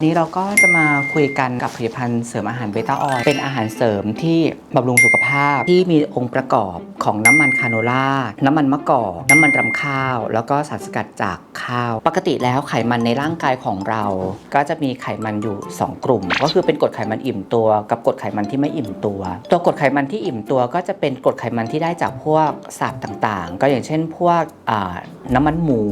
นี้เราก็จะมาคุยกันกับผลิตภัณฑ์เสริมอาหารเบต้าออยล์เป็นอาหารเสริมที่บำรุงสุขภาพที่มีองค์ประกอบของน้ำมันคาโนล่า น้ำมันมะกอก น้ำมันรำข้าว แล้วก็สารสกัดจากข้าว ปกติแล้วไขมันในร่างกายของเรา ก็จะมีไขมันอยู่ 2 กลุ่ม ก็คือเป็นกรดไขมันอิ่มตัว กับกรดไขมันที่ไม่อิ่มตัว ตัวกรดไขมันที่อิ่มตัวก็จะเป็นกรดไขมันที่ได้จากพวกสัตว์ต่างๆ ก็อย่างเช่นพวกน้ำมันหมู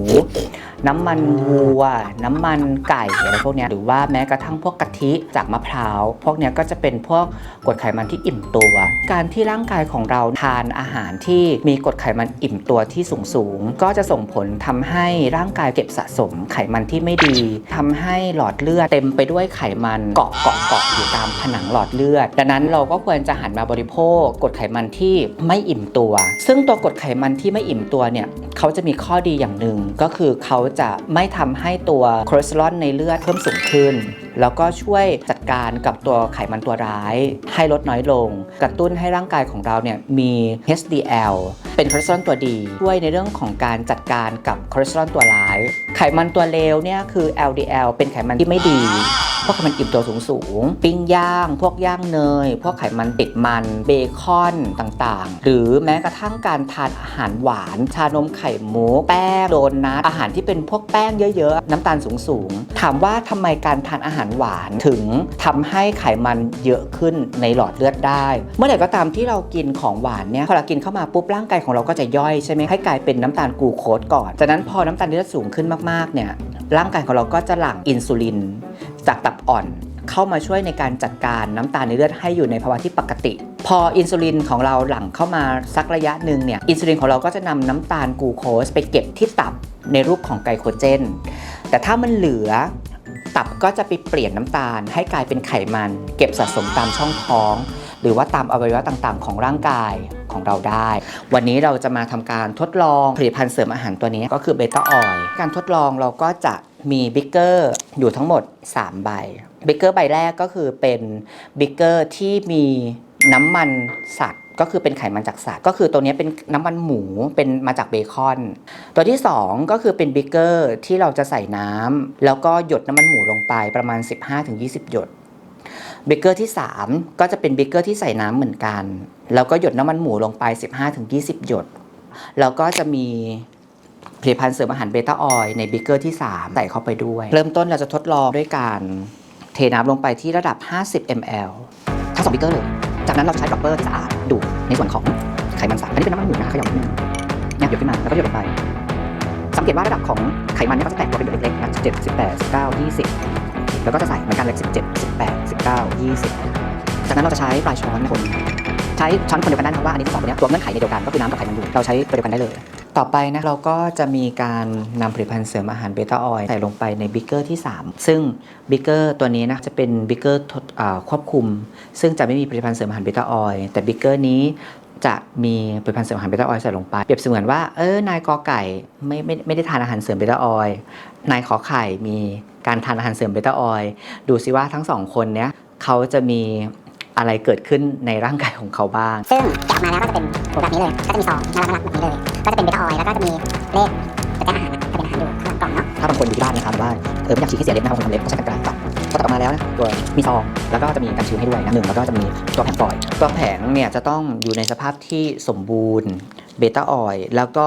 น้ำมันวัว น้ำมันไก่อะไรพวกนี้หรือว่าแม้กระทั่งพวกกะทิจากมะพร้าว พวกนี้ก็จะเป็นพวกกรดไขมันที่อิ่มตัวการที่ร่างกายของเราทานอาหารที่มีกรดไขมันอิ่มตัวที่สูงสูงก็จะส่งผลทำให้ร่างกายเก็บสะสมไขมันที่ไม่ดีทำให้หลอดเลือดเต็มไปด้วยไขมันเกาะเกาะเกาะอยู่ตามผนังหลอดเลือด ดังนั้นเราก็ควรจะหันมาบริโภคกรดไขมันที่ไม่อิ่มตัว ซึ่งตัวกรดไขมันที่ไม่อิ่มตัวเนี่ยเขาจะมีข้อดีอย่างหนึ่งก็คือเขาจะไม่ทำให้ตัวคอเลสเตอรอลในเลือดเพิ่มสูงขึ้น แล้วก็ช่วยจัดการกับตัวไขมันตัวร้าย ให้ลดน้อยลง กระตุ้นให้ร่างกายของเราเนี่ยมี HDL เป็นคอเลสเตอรอลตัวดี ช่วยในเรื่องของการจัดการกับคอเลสเตอรอลตัวร้าย ไขมันตัวเลวเนี่ยคือ LDL เป็นไขมันที่ไม่ดี พวกไขมันอิ่มตัวสูงสูง ปิ้งย่าง พวกย่างเนย พวกไขมันติดมัน เบคอนต่างๆ หรือแม้กระทั่งการทานอาหารหวาน ชานมไข่มุกแป้งโดนัทอาหารที่เป็นพวกแป้งเยอะๆ น้ำตาลสูงๆ ถามว่าทำไมการทานอาหารหวานถึงทำให้ไขมันเยอะขึ้นในหลอดเลือดได้ เมื่อไหร่ก็ตามที่เรากินของหวานเนี่ยพอเรากินเข้ามาปุ๊บร่างกายของเราก็จะย่อยใช่ไหมให้กลายเป็นน้ำตาลกูโคสก่อน จากนั้นพอน้ำตาลเลือดสูงขึ้นมากๆเนี่ยร่างกายของเราก็จะหลั่งอินซูลิน จากตับอ่อน เข้ามาช่วยในการจัดการน้ำตาลในเลือดให้อยู่ในภาวะที่ปกติ พออินซูลินของเราหลั่งเข้ามาสักระยะหนึ่งเนี่ยอินซูลินของเราก็จะนำน้ำตาลกลูโคสไปเก็บที่ตับในรูปของไกลโคเจน แต่ถ้ามันเหลือตับก็จะไปเปลี่ยนน้ำตาล ให้กลายเป็นไขมัน เก็บสะสมตามช่องท้อง หรือว่าตามอวัยวะต่างๆ ของร่างกายของเราได้ วันนี้เราจะมาทำการทดลองผลิตภัณฑ์เสริมอาหารตัวนี้ก็คือเบต้าออยล์การทดลองเราก็จะ มีบิ๊กเกอร์อยู่ทั้งหมด 3 ใบบิ๊กเกอร์ใบแรกก็คือเป็นบิ๊กเกอร์ที่มีน้ำมันสัตว์ก็คือเป็นไขมันจากสัตว์ก็คือตัวนี้เป็นน้ำมันหมูเป็นมาจากเบคอน ตัวที่ 2 ก็คือเป็นบิ๊กเกอร์ที่เราจะใส่น้ำแล้วก็หยดน้ำมันหมูลงไปประมาณ 15-20 หยดเบเกอร์ที่ 3 ก็จะเป็นเบเกอร์ที่ใส่น้ำเหมือนกัน แล้วก็หยดน้ำมันหมูลงไป 15-20 หยด แล้วก็จะมี ผลิตภัณฑ์เสริมอาหารเบต้าออยล์ในเบเกอร์ที่ 3 ใส่เข้าไปด้วย เริ่มต้นเราจะทดลองด้วยการเทน้ำลงไปที่ระดับ 50 ml ทั้งสองเบเกอร์เลย จากนั้นเราใช้ดรอปเปอร์สะอาดดูดในส่วนของไขมันสัตว์อันนี้เป็นน้ำมันหมูนะขยำนิดนึงเนี่ยหยดขึ้นมาแล้วก็หยดลงไป สังเกตว่าระดับของไขมันเนี่ยก็จะแตกตัวเป็นหยดเล็กๆนะ17 18 19 20 แล้วก็จะใส่เหมือนกันเลย17 18 19 20 จากนั้นเราจะใช้ปลายช้อนคนใช้ช้อนคนเดียวกันได้นะครับว่าอันนี้สองตัวเนี้ยตัวเงื่อนไขในเดียวกันก็คือน้ำกับไขมันอยู่เราใช้ตัวเดียวกันได้เลย ต่อไปนะเราก็จะมีการนำผลิตภัณฑ์เสริมอาหารเบต้าออยล์ใส่ลงไปในบิ๊กเกอร์ที่ 3 ซึ่งบิ๊กเกอร์ตัวนี้นะจะเป็นบิ๊กเกอร์ควบคุม ซึ่งจะไม่มีผลิตภัณฑ์เสริมอาหารเบต้าออยล์แต่บิ๊กเกอร์นี้จะมีผลิตภัณฑ์เสริมอาหารเบต้าออยล์ใส่ลงไป เปรียบเสมือนว่าเออนายกอไก่ไม่ไม่ไม่ได้ทานอาหารเสริมเบต้าออยล์นายขอไข่มีการทานอาหารเสริมเบต้าออยล์ดูซิว่าทั้งสองคนเนี้ยเขาจะมีอะไรเกิดขึ้นในร่างกายของเขาบ้าง ซึ่งแกะออกมาแล้วก็จะเป็นถุงแบบนี้เลย ก็จะมีซองน่ารักน่ารักแบบนี้เลย ก็จะเป็นเบต้าออยล์แล้วก็จะมีเลขจะแจ้งอาหารนะจะเป็นอาหารอยู่ข้างหลังกล่องเนาะถ้าบางคนอยู่ที่บ้านนะครับว่าเออไม่อยากฉีกให้เสียเล็บนะครับบางคนทำเล็บก็ใช้กรรไกรตัดพอตัดออกมาแล้วนะตัวมีซองแล้วก็จะมีการชื้นให้ด้วยนะหนึ่งแล้วก็จะมีตัวแผงฟอยล์ตัวแผงเนี่ยจะต้องอยู่ในสภาพที่สมบูรณ์เบต้าออยล์แล้วก็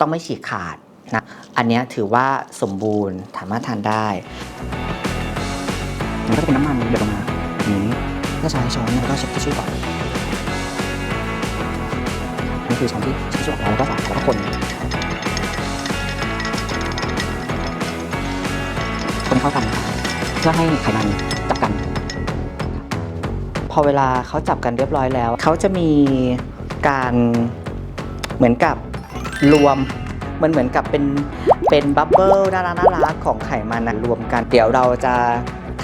ต้องไม่ฉีกขาดนะอันนี้ถือว่าสมบูรณ์สามารถทานได้มันก็จะเป็นน้ำมันหยดลงมาอย่างนี้ก็ใช้ช้อนแล้วก็เช็ดทิชชู่ก่อน คือช้อนที่ช็ดทิชชู่ออกแล้วแล้วก็ใส่แล้วก็คนคนเข้ากันนะครับเพื่อให้ไขมันจับกัน พอเวลาเขาจับกันเรียบร้อยแล้ว เขาจะมีการเหมือนกับรวมมันเหมือนกับเป็นเป็นบับเบิลน่ารักน่ารักของไขมันนะรวมกัน เดี๋ยวเราจะ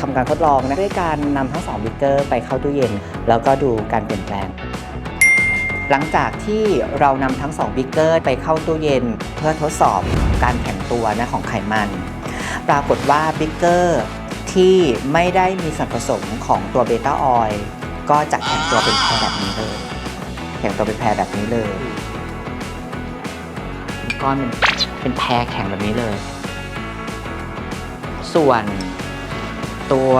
ทำการทดลองนะด้วยการนำทั้งสองบิ๊กเกอร์ไปเข้าตู้เย็น แล้วก็ดูการเปลี่ยนแปลง หลังจากที่เรานำทั้งสองบิ๊กเกอร์ไปเข้าตู้เย็น เพื่อทดสอบการแข็งตัวนะของไขมัน ปรากฏว่าบิ๊กเกอร์ที่ไม่ได้มีส่วนผสมของตัวเบต้าออยล์ก็จะแข็งตัวเป็นแพรแบบนี้เลย แข็งตัวเป็นแพรแบบนี้เลยก้อนเป็นเป็นแพรแข็งแบบนี้เลย ส่วนตัว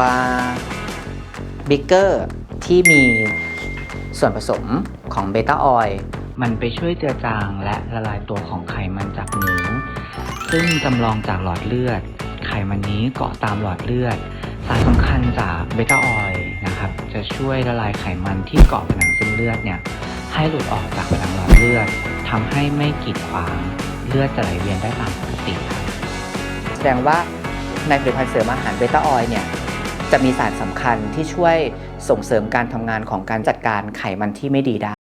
บิ๊กเกอร์ที่มี ส่วนผสมของเบต้าออยล์มันไปช่วยเจือจางและละลายตัวของไขมันจากหมู ซึ่งจำลองจากหลอดเลือด ไขมันนี้เกาะตามหลอดเลือด สารสำคัญจากเบต้าออยล์นะครับ จะช่วยละลายไขมันที่เกาะผนังเส้นเลือดเนี่ยให้หลุดออกจากผนังหลอดเลือดทำให้ไม่กีดขวางเลือดจะไหลเวียนได้ตามปกติครับแสดงว่าในผลิตภัณฑ์เสริมอาหารเบต้าออยล์เนี่ย จะมีสารสำคัญที่ช่วยส่งเสริมการทำงานของการจัดการไขมันที่ไม่ดีได้